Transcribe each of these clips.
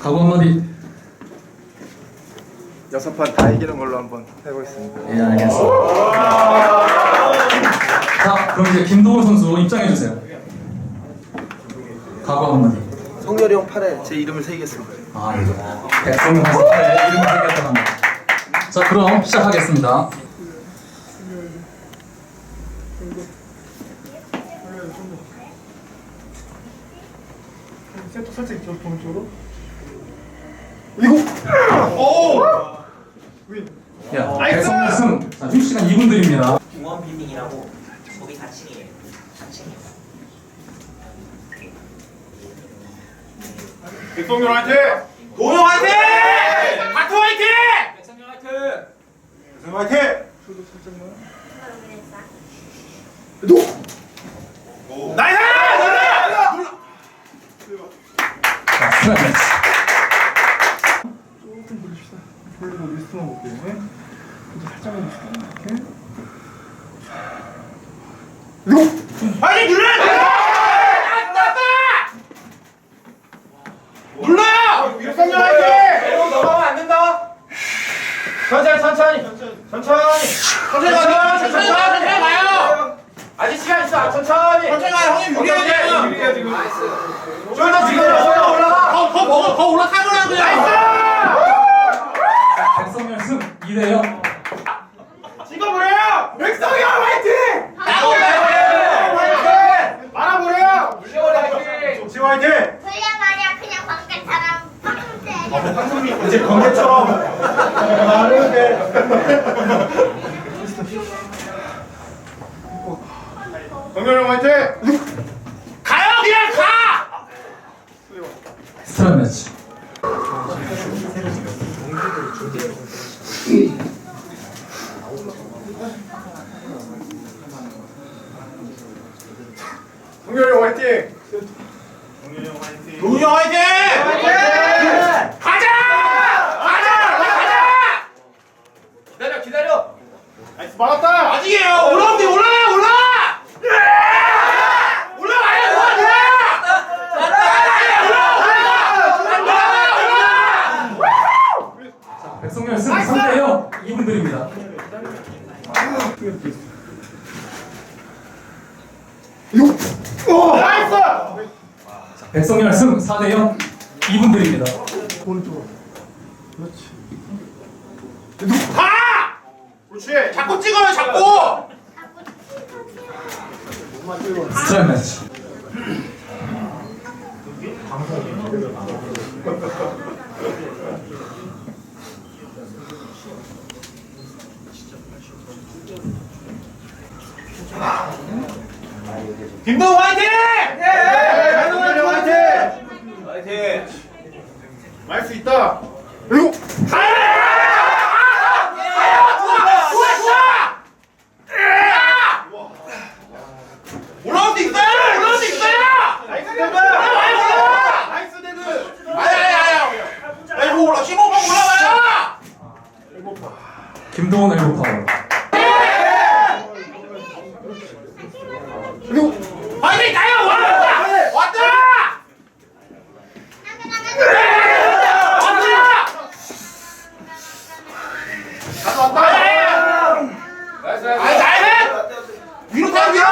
각오 한마디. 여섯 판 다 이기는 걸로 한번 해보겠습니다. 예, 알겠습니다. 자, 그럼 이제 김도훈 선수 입장해 주세요. 각오 한마디. 성렬이 형 팔에 제 이름을 새기겠습니다. 아, 백성용 선수 팔에 이름을 새겼다고 합니다. 자, 그럼 시작하겠습니다. 세트 살짝 저 동쪽으로. 야, 백성용 승. 자, 휴식 시간 2분 드립니다. 중원 빌딩이라고 거기 4층이에요. 4층이요. 백성열 화이팅! 도영 화이팅! 박수 화이팅! 백성열 화이팅! 백성열 화이팅! 나이스! 자, 스트라이크 매치. 조금 돌리고 리스트만 볼게요. 이제 살짝만. 이렇게. 화이팅 눌러! 눌러요! 백성열 화이팅! 넘어가면 안 된다. 천천히 천천히 천천히 천천히 가요 천천히 가요 천천히 가요 아직 시간 있어 천천히 천천히 가요 형님 유리해야 유리해 지금 숄더 올라가 더더 먹어 더 올라타버려 그냥 자, 백성용 승 2대 0. 찍어버려요 백성열 화이팅 나고 화이팅 말아버려요 물려버려 화이팅 지호 화이팅 그냥 말이야 그냥 광대처럼 빵대 이제 번개처럼 정렬 형 화이팅! 가요 그냥 가! 스트라이크 매치. 정렬 형 화이팅 동훈이 형 화이팅 가자 가자 가자 기다려 기다려 나이스 막았다 아직이에요 올라오면 돼 올라가 올라가 올라가요 자, 백성용 승 3대 0. 2분 드립니다. 나이스 백성열 승 4대 0. 2분 드립니다. 오른쪽으로. 그렇지. 가 그렇지 자꾸 찍어요 자꾸 스트라이크 매치. 김동호 화이팅! 네! 김동호 화이팅! 화이팅! 말 수 있다. 그리고 가야 돼! 좋아, 좋아, 좋아! 올라올 수 있어요! 올라올 수 있어요! 나이스 데드! 올라와요! 나이스 데드! 아야, 아야, 아야! 야, 이거 올라, 15번 올라와요! 김도훈 엘보 파워. 화이팅! 가요! 왔다! 왔다! 왔다! 아, 나이스! 위로 타, 위로!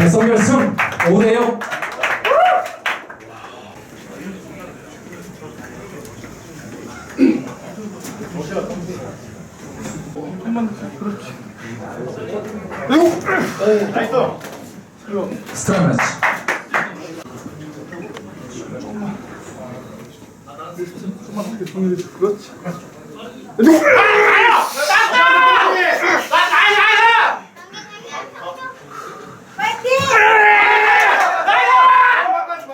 백성열 승 5대 0. 스트라이크 매치. 그렇지. 가요! 땄다! 나, 나이스, 나이스! 파이팅!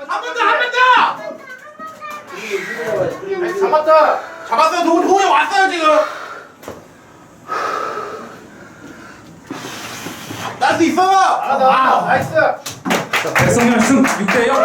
한번 더, 한 번 더! 잡았다! 잡았어요, 도, 도훈이 왔어요, 지금! 딸수 있어! 아, 나이스! 자, 백성열 승 6대 0.